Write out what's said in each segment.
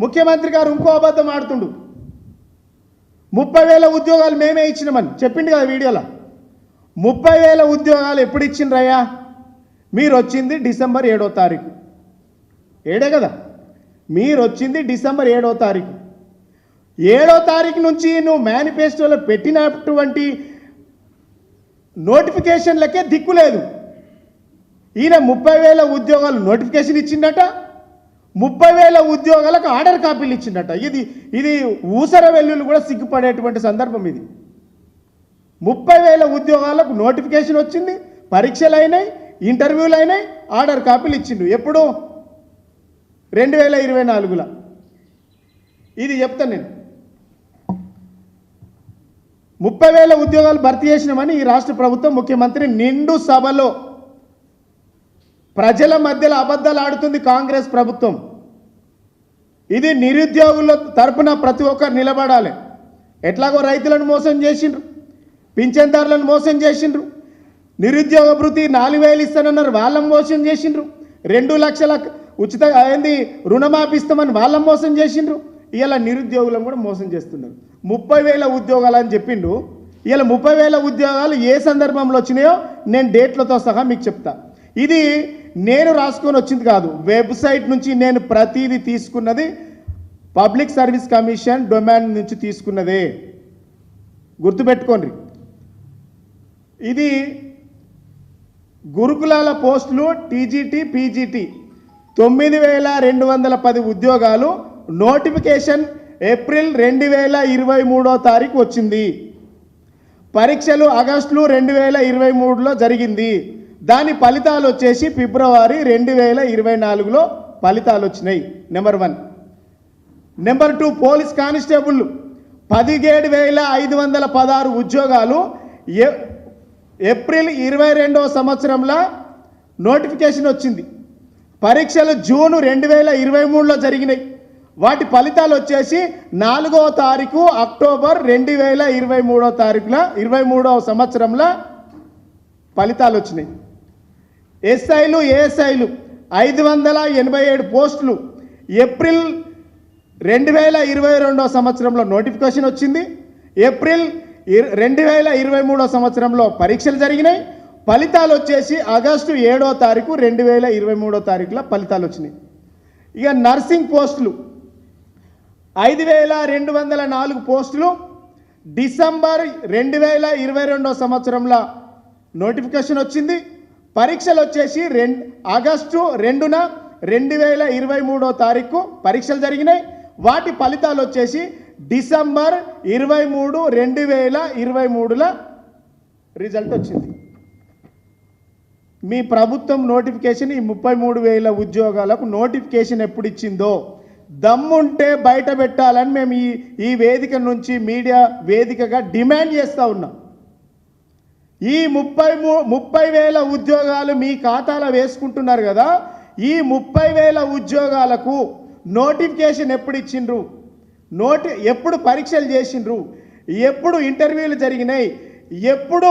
ముఖ్యమంత్రి గారు ఇంకో అబద్ధం ఆడుతుండు. ముప్పై వేల ఉద్యోగాలు మేమే ఇచ్చినామని. చెప్పిండు కదా వీడియోలో. ముప్పై వేల ఉద్యోగాలు ఎప్పుడు ఇచ్చిండ్రయ్యా? మీరు వచ్చింది డిసెంబర్ ఏడో తారీఖు. ఏడే కదా? మీరు వచ్చింది డిసెంబర్ ఏడో తారీఖు. ఏడో తారీఖు నుంచి నువ్వు మేనిఫెస్టోలో పెట్టినటువంటి నోటిఫికేషన్లకే దిక్కు లేదు. ఈయన ముప్పై వేల ఉద్యోగాలు నోటిఫికేషన్ ఇచ్చిండట ముప్పై వేల ఉద్యోగాలకు ఆర్డర్ కాపీలు ఇచ్చిండట. ఇది ఇది ఊసర వెల్లులు కూడా సిగ్గుపడేటువంటి సందర్భం ఇది. ముప్పై వేల ఉద్యోగాలకు నోటిఫికేషన్ వచ్చింది పరీక్షలు అయినాయి ఇంటర్వ్యూలు అయినాయి ఆర్డర్ కాపీలు ఇచ్చిండు. ఎప్పుడు? రెండు వేల ఇరవై నాలుగులో. ఇది చెప్తాను నేను. ముప్పై వేల ఉద్యోగాలు భర్తీ చేసినామని ఈ రాష్ట్ర ప్రభుత్వం ముఖ్యమంత్రి నిండు సభలో ప్రజల మధ్యలో అబద్ధాలు ఆడుతుంది కాంగ్రెస్ ప్రభుత్వం. ఇది నిరుద్యోగుల తరపున ప్రతి ఒక్కరు నిలబడాలి. ఎట్లాగో రైతులను మోసం చేసిండ్రు పింఛన్దారులను మోసం చేసిండ్రు నిరుద్యోగ భృతి నాలుగు వేలు ఇస్తానన్నారు వాళ్ళని మోసం చేసిండ్రు. రెండు లక్షల ఉచిత ఏంది రుణమాఫీ ఇస్తామని వాళ్ళని మోసం చేసిండ్రు. ఇలా నిరుద్యోగులను కూడా మోసం చేస్తున్నారు. ముప్పై వేల ఉద్యోగాలు అని చెప్పిండు. ఇలా ముప్పై వేల ఉద్యోగాలు ఏ సందర్భంలో వచ్చినాయో నేను డేట్లతో సహా మీకు చెప్తా. ఇది నేను రాసుకొని వచ్చింది కాదు. వెబ్సైట్ నుంచి నేను ప్రతిదీ తీసుకున్నది పబ్లిక్ సర్వీస్ కమిషన్ డొమైన్ నుంచి తీసుకున్నదే. గుర్తుపెట్టుకోండి. ఇది గురుకులాల పోస్టులు టీజీటీ పీజీటీ. తొమ్మిది వేల రెండు వందల పది ఉద్యోగాలు నోటిఫికేషన్ ఏప్రిల్ రెండు వేల ఇరవై మూడో తారీఖు వచ్చింది. పరీక్షలు ఆగస్టులు రెండు వేల ఇరవై మూడులో జరిగింది. దాని ఫలితాలు వచ్చేసి ఫిబ్రవరి రెండు వేల ఇరవై నాలుగులో ఫలితాలు వచ్చినాయి. Number one number two police constable పదిహేడు వేల ఐదు వందల పదహారు ఉద్యోగాలు ఏ ఏప్రిల్ ఇరవై రెండవ సంవత్సరంలో నోటిఫికేషన్ వచ్చింది. పరీక్షలు జూన్ రెండు వేల ఇరవై మూడులో జరిగినాయి. వాటి ఫలితాలు వచ్చేసి నాలుగవ తారీఖు అక్టోబర్ రెండు వేల ఇరవై మూడో తారీఖున ఇరవై మూడవ సంవత్సరంలో ఫలితాలు వచ్చినాయి. ఎస్ఐలు ఏఎస్ఐలు ఐదు వందల ఎనభై ఏడు పోస్టులు ఏప్రిల్ రెండు వేల ఇరవై రెండో సంవత్సరంలో నోటిఫికేషన్ వచ్చింది. ఏప్రిల్ రెండు వేల ఇరవై మూడో సంవత్సరంలో పరీక్షలు జరిగినాయి. ఫలితాలు వచ్చేసి ఆగస్టు ఏడో తారీఖు రెండు వేల ఇరవై మూడో తారీఖులో ఫలితాలు వచ్చినాయి. ఇక నర్సింగ్ పోస్టులు ఐదు వేల రెండు వందల నాలుగు పోస్టులు డిసెంబర్ రెండు వేల ఇరవై రెండో సంవత్సరంలో నోటిఫికేషన్ వచ్చింది. పరీక్షలు వచ్చేసి రెండు ఆగస్టు రెండున రెండు వేల ఇరవై మూడో తారీఖు పరీక్షలు జరిగినాయి. వాటి ఫలితాలు వచ్చేసి డిసెంబర్ ఇరవై మూడు రెండు వేల ఇరవై మూడుల రిజల్ట్ వచ్చింది మీ ప్రభుత్వం నోటిఫికేషన్ ఈ ముప్పై మూడు వేల ఉద్యోగాలకు నోటిఫికేషన్ ఎప్పుడు ఇచ్చిందో దమ్ముంటే బయట పెట్టాలని మేము ఈ ఈ వేదిక నుంచి మీడియా వేదికగా డిమాండ్ చేస్తూ ఉన్నాం. ఈ ముప్పై మూ ముప్పై వేల ఉద్యోగాలు మీ ఖాతాలో వేసుకుంటున్నారు కదా ఈ ముప్పై వేల ఉద్యోగాలకు నోటిఫికేషన్ ఎప్పుడు ఇచ్చిండ్రు? నోటి ఎప్పుడు పరీక్షలు చేసిండ్రు? ఎప్పుడు ఇంటర్వ్యూలు జరిగినాయి? ఎప్పుడు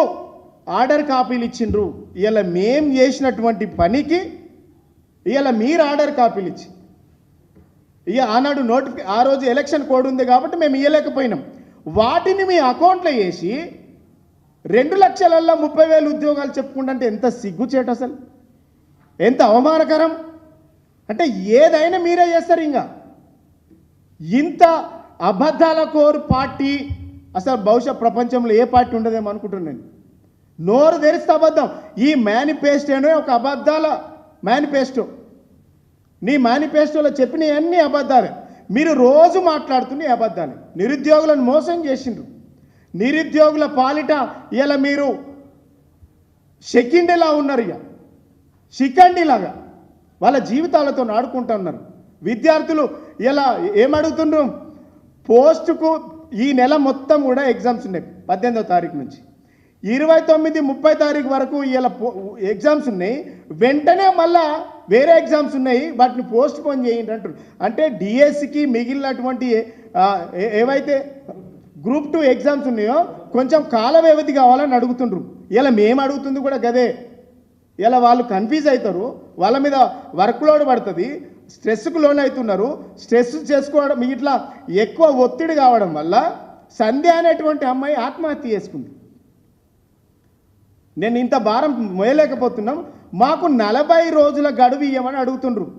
ఆర్డర్ కాపీలు ఇచ్చిండ్రు? ఇలా మేం చేసినటువంటి పనికి ఇలా మీరు ఆర్డర్ కాపీలు ఇచ్చి ఇక ఆనాడు నోటిఫి ఆ రోజు ఎలక్షన్ కోడ్ ఉంది కాబట్టి మేము ఇవ్వలేకపోయినాం వాటిని మీ అకౌంట్లో వేసి రెండు లక్షలల్లో ముప్పై వేలు ఉద్యోగాలు చెప్పుకుంటే ఎంత సిగ్గుచేట అసలు? ఎంత అవమానకరం? అంటే ఏదైనా మీరే చేస్తారు ఇంకా. ఇంత అబద్ధాల కోరు పార్టీ అసలు బహుశా ప్రపంచంలో ఏ పార్టీ ఉండదేమో అనుకుంటున్నాను నోరు తెరిస్తే అబద్ధం. ఈ మేనిఫెస్టోనే ఒక అబద్ధాల మేనిఫెస్టో నీ మేనిఫెస్టోలో చెప్పిన అన్ని అబద్ధాలే. మీరు రోజు మాట్లాడుతున్న అబద్ధాలు. నిరుద్యోగులను మోసం చేసిండ్రు. నిరుద్యోగుల పాలిట ఇలా మీరు షెకిండిలా ఉన్నారు ఇక షికండిలాగా వాళ్ళ జీవితాలతో ఆడుకుంటూ ఉన్నారు. విద్యార్థులు ఇలా ఏమడుగుతుండ్రు? పోస్టుకు ఈ నెల మొత్తం కూడా ఎగ్జామ్స్ ఉన్నాయి పద్దెనిమిదో తారీఖు నుంచి. ఇరవై తొమ్మిది ముప్పై తారీఖు వరకు ఇలా ఎగ్జామ్స్ ఉన్నాయి. వెంటనే మళ్ళా వేరే ఎగ్జామ్స్ ఉన్నాయి వాటిని పోస్ట్ పోన్ చేయండి అంటారు అంటే డిఎస్సికి మిగిలినటువంటి ఏవైతే గ్రూప్ టూ ఎగ్జామ్స్ ఉన్నాయో కొంచెం కాల వ్యవధి కావాలని అడుగుతుండ్రు. ఇలా మేము అడుగుతుంది కూడా గదే. ఇలా వాళ్ళు కన్ఫ్యూజ్ అవుతారు వాళ్ళ మీద వర్క్ లోడ్ పడుతుంది. స్ట్రెస్కు లోన్ అవుతున్నారు స్ట్రెస్ చేసుకోవడం ఇట్లా ఎక్కువ ఒత్తిడి కావడం వల్ల సంధ్య అనేటువంటి అమ్మాయి ఆత్మహత్య చేసుకుంది. నేను ఇంత భారం మోయలేకపోతున్నాం. మాకు నలభై రోజుల గడువు ఇవ్వమని అడుగుతుండ్రు.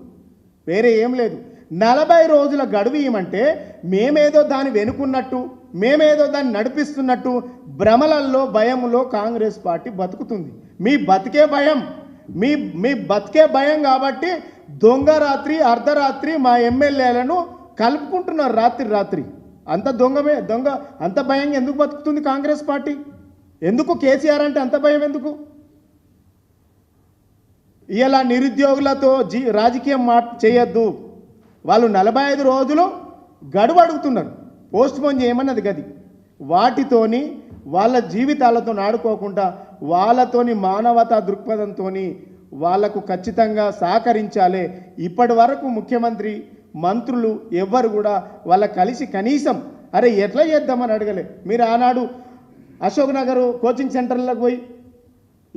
వేరే ఏం లేదు. నలభై రోజుల గడువు ఇవ్వమంటే మేమేదో దాన్ని వెనుకున్నట్టు మేమేదో దాన్ని నడిపిస్తున్నట్టు భ్రమలల్లో భయంలో కాంగ్రెస్ పార్టీ బతుకుతుంది. మీ బతికే భయం. మీ మీ బతికే భయం కాబట్టి దొంగ రాత్రి అర్ధరాత్రి మా ఎమ్మెల్యేలను కలుపుకుంటున్నారు రాత్రి రాత్రి. అంత దొంగమే దొంగ అంత భయం ఎందుకు బతుకుతుంది కాంగ్రెస్ పార్టీ? ఎందుకు కేసీఆర్ అంటే అంత భయం ఎందుకు? ఇలా నిరుద్యోగులతో జీ రాజకీయం మా చేయొద్దు. వాళ్ళు నలభై ఐదు రోజులు గడువు అడుగుతున్నారు. పోస్ట్ పోన్ చేయమన్నది గది. వాటితోని వాళ్ళ జీవితాలతో ఆడుకోకుండా వాళ్ళతోని మానవతా దృక్పథంతో వాళ్ళకు ఖచ్చితంగా సహకరించాలి ఇప్పటి వరకు ముఖ్యమంత్రి మంత్రులు ఎవ్వరు కూడా వాళ్ళ కలిసి కనీసం అరే ఎట్లా చేద్దామని అడగలే. మీరు ఆనాడు అశోక్ నగర్ కోచింగ్ సెంటర్లకు పోయి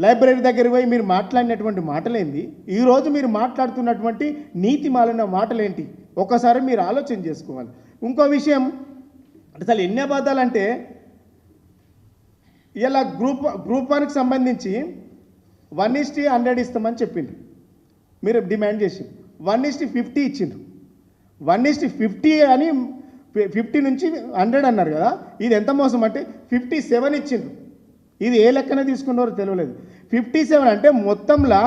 లైబ్రరీ దగ్గర పోయి మీరు మాట్లాడినటువంటి మాటలేంది? ఈరోజు మీరు మాట్లాడుతున్నటువంటి నీతి మాలిన మాటలేంటి? ఒకసారి మీరు ఆలోచన చేసుకోవాలి. ఇంకో విషయం అసలు ఎన్ని అబద్ధాలంటే ఇలా గ్రూప్ గ్రూప్ వన్కి సంబంధించి వన్ ఇస్టీ హండ్రెడ్ ఇస్తామని చెప్పిండ్రు. మీరు డిమాండ్ చేసి వన్ ఇస్టీ ఫిఫ్టీ ఇచ్చిండ్రు. వన్ ఇస్టీ ఫిఫ్టీ అని ఫిఫ్టీ నుంచి హండ్రెడ్ అన్నారు కదా ఇది ఎంత మోసం అంటే ఫిఫ్టీ సెవెన్ ఇచ్చిండ్రు. ఇది ఏ లెక్కన తీసుకున్నారో తెలియలేదు. ఫిఫ్టీ సెవెన్ అంటే మొత్తంలో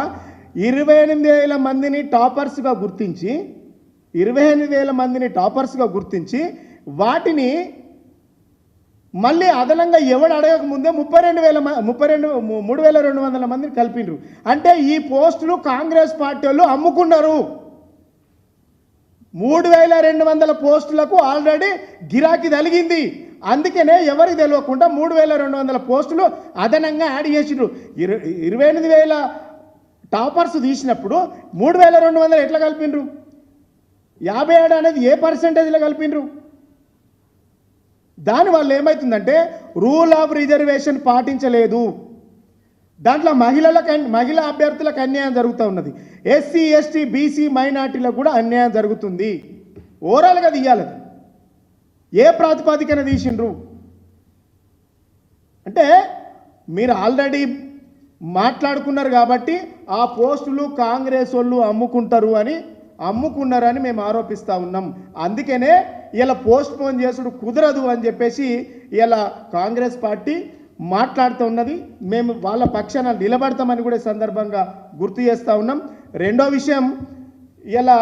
ఇరవై ఎనిమిది వేల మందిని టాపర్స్గా గుర్తించి ఇరవై ఎనిమిది వేల మందిని టాపర్స్గా గుర్తించి వాటిని మళ్ళీ అదనంగా ఎవడు అడగక ముందే ముప్పై రెండు వేల ముప్పై రెండు మూడు వేల రెండు వందల మందిని కలిపిండ్రు. అంటే ఈ పోస్టులు కాంగ్రెస్ పార్టీ వాళ్ళు అమ్ముకున్నారు. మూడు వేల రెండు వందల పోస్టులకు ఆల్రెడీ గిరాకీ తలిగింది అందుకనే ఎవరికి తెలియకుండా మూడు వేల రెండు వందల పోస్టులు అదనంగా యాడ్ చేసిండ్రు. ఇరు ఇరవై ఎనిమిది వేల టాపర్స్ తీసినప్పుడు మూడు వేల రెండు వందలు ఎట్లా కలిపిండ్రు? యాభై ఏడు అనేది ఏ పర్సెంటేజ్లో కలిపిండ్రు? దానివల్ల ఏమవుతుందంటే రూల్ ఆఫ్ రిజర్వేషన్ పాటించలేదు. దాంట్లో మహిళలకు అన్- మహిళా అభ్యర్థులకు అన్యాయం జరుగుతూ ఉన్నది. ఎస్సీ ఎస్టీ బీసీ మైనార్టీలకు కూడా అన్యాయం జరుగుతుంది. ఓవరాల్గా తీయాలి అది. ఏ ప్రాతిపదికన తీసిండ్రు. అంటే మీరు ఆల్రెడీ మాట్లాడుకున్నారు కాబట్టి ఆ పోస్టులు కాంగ్రెస్ వాళ్ళు అమ్ముకుంటారు అని అమ్ముకున్నారని మేము ఆరోపిస్తూ ఉన్నాం. అందుకనే ఇలా పోస్ట్ పోన్ చేసుడు కుదరదు అని చెప్పేసి ఇలా కాంగ్రెస్ పార్టీ మాట్లాడుతూ ఉన్నది. మేము వాళ్ళ పక్షాన నిలబడతామని కూడా సందర్భంగా గుర్తు చేస్తూ ఉన్నాం. రెండో విషయం ఇలా